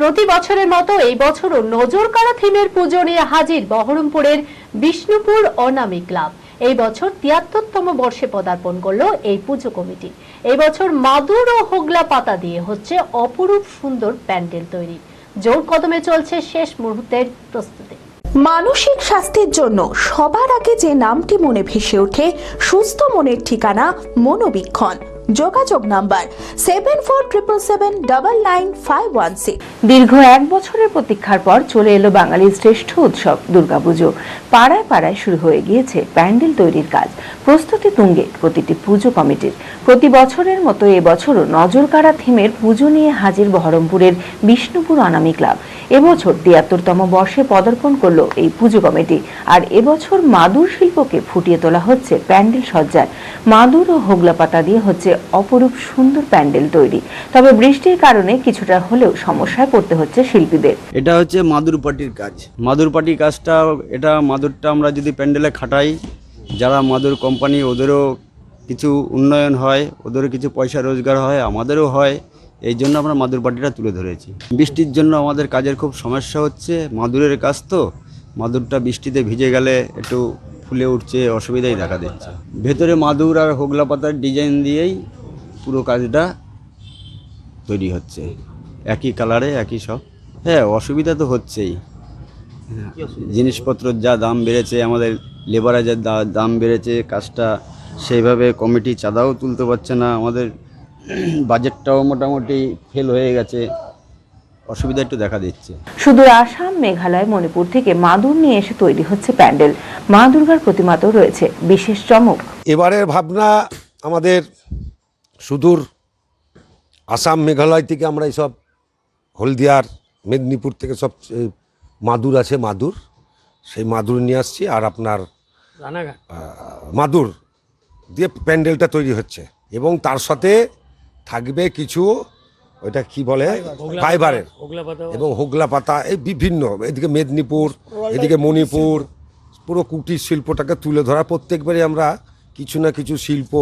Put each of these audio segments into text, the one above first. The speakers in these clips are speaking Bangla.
প্রতি বছরের মতো এই বছরও নজর কাড়া থিমের পুজো নিয়ে হাজির বহরমপুরের বিষ্ণুপুর অনামী ক্লাব। এই বছর তিয়াত্তরতম বর্ষে পদার্পণ করল এই পুজো কমিটি। এই বছর মাদুর ও হোগলা পাতা দিয়ে হচ্ছে অপরূপ সুন্দর প্যান্ডেল তৈরি। জোর কদমে চলছে শেষ মুহূর্তের প্রস্তুতি। মানসিক স্বাস্থ্যের জন্য সবার আগে যে নামটি মনে ভেসে ওঠে, সুস্থ মনের ঠিকানা মনোবীক্ষণ। যোগাযোগ number seven four triple seven nine five one six দীর্ঘ এক বছরের প্রতীক্ষার পর চলে এলো বাঙালির শ্রেষ্ঠ উৎসব, দুর্গাপুজো। পাড়ায় পাড়ায় শুরু হয়ে গিয়েছে প্যান্ডেল তৈরির কাজ। প্রস্তুতি তুঙ্গে প্রতিটি পুজো কমিটির। প্রতি বছরের মতো এবছরও নজর কাড়া থিমের পুজো নিয়ে হাজির বহরমপুরের বিষ্ণুপুর অনামী ক্লাব। এবছর তিয়াত্তরতম বর্ষে পদার্পণ করল এই পুজো কমিটি। আর এবছর মাদুর শিল্পকে ফুটিয়ে তোলা হচ্ছে প্যান্ডেল সজ্জায়। মাদুর ও হোগলা পাতা দিয়ে হচ্ছে অপরূপ সুন্দর প্যান্ডেল তৈরি। তবে বৃষ্টির কারণে কিছুটা হলেও সমস্যায় পড়তে হচ্ছে শিল্পীদের। এটা হচ্ছে মাদুর পাটির কাজ। মাদুর পাটির কাজটা, এটা মাদুরটা আমরা যদি প্যান্ডেলে খাটাই, যারা মাদুর কোম্পানি, ওদেরও কিছু উন্নয়ন হয়, ওদেরও কিছু পয়সা রোজগার হয়, আমাদেরও হয়। এই জন্য আমরা মাদুর পাটিটা তুলে ধরেছি। বৃষ্টির জন্য আমাদের কাজের খুব সমস্যা হচ্ছে। মাদুরের কাজ তো, মাদুরটা বৃষ্টিতে ভিজে গেলে একটু ফুলে উঠছে, অসুবিধাই দেখা দিচ্ছে। ভেতরে মাদুর আর হোগলা পাতার ডিজাইন দিয়েই পুরো কাজটা তৈরি হচ্ছে। একই কালারে একই সব। হ্যাঁ অসুবিধা তো হচ্ছেই। হ্যাঁ, জিনিসপত্রের যা দাম বেড়েছে আমাদের লেবারের যা দা- দাম বেড়েছে কাজটা সেইভাবে কমিটি চাঁদাও তুলতে পারছে না। আমাদের বাজেটটাও মোটামুটি ফেল হয়ে গেছে। অসুবিধা একটু দেখা দিচ্ছে। শুধু আসাম মেঘালয় মণিপুর থেকে মাদুর নিয়ে এসে তৈরি হচ্ছে প্যান্ডেল। মা দুর্গার প্রতিমাতেও রয়েছে বিশেষ চমক। এবারের ভাবনা আমাদের সুদূর আসাম মেঘালয় থেকে আমরা এইসব হলদিয়ার মেদিনীপুর থেকে সব মাদুর আছে মাদুর। সেই মাদুর নিয়ে আসছি আর আপনার মাদুর দিয়ে প্যান্ডেলটা তৈরি হচ্ছে এবং তার সাথে থাকবে কিছু ওইটা কি বলে? ফাইবারের। এবং হোগলা পাতা এই বিভিন্ন এদিকে মেদিনীপুর এদিকে মণিপুর পুরো কুটির শিল্পটাকে তুলে ধরা। প্রত্যেকবারই আমরা কিছু না কিছু শিল্প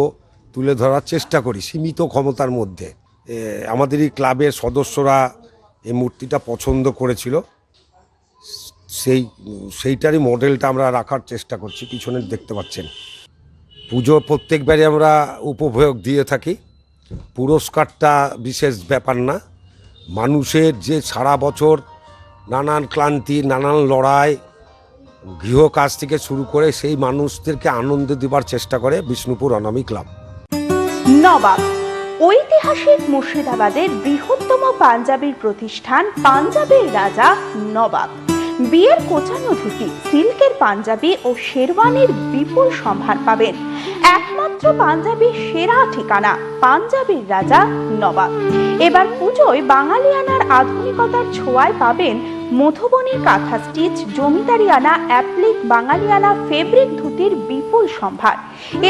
তুলে ধরার চেষ্টা করি, সীমিত ক্ষমতার মধ্যে। আমাদেরই ক্লাবের সদস্যরা এই মূর্তিটা পছন্দ করেছিল। সেই, সেইটারই মডেলটা আমরা রাখার চেষ্টা করছি, পিছনে দেখতে পাচ্ছেন। পুজো প্রত্যেকবারই আমরা উপভোগ দিয়ে থাকি। পুরস্কারটা বিশেষ ব্যাপার না। মানুষের যে সারা বছর নানান ক্লান্তি, নানান লড়াই গৃহ কাজ থেকে শুরু করে সেই মানুষদেরকে আনন্দ দেবার চেষ্টা করে বিষ্ণুপুর অনামী ক্লাব। নবাব। ঐতিহাসিক মুর্শিদাবাদের বৃহত্তম পাঞ্জাবির প্রতিষ্ঠান পাঞ্জাবের রাজা নবাব। বিয়ের কোচানো ধুতি, সিল্কের পাঞ্জাবি ও শেরওয়ানির বিপুল সম্ভার পাবেন। একমাত্র পাঞ্জাবির সেরা ঠিকানা, পাঞ্জাবির রাজা নবাব। এবার পুজোয় বাঙালিয়ানার আধুনিকতার ছোঁয়ায় পাবেন মধুবনী কাঁথা স্টিচ, জমিদারিয়ানা, অ্যাপ্লিক, বাঙালিয়ানা, ফেব্রিক ধুতির বিপুল সম্ভার।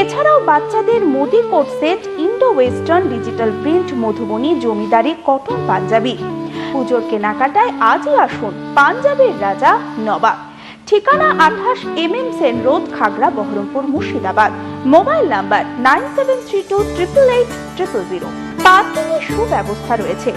এছাড়াও বাচ্চাদের Modi coat set Indo western digital print, Madhubani জমিদারি কটন পাঞ্জাবি। পুজোর কেনাকাটায় আজই আসুন পাঞ্জাবের রাজা নবাব। ঠিকানা আঠাশ M M Sen road, Khagra, Baharampur, Murshidabad. Mobile number nine seven three two triple eight triple zero. পার্কিংয়ের সুব্যবস্থা রয়েছে।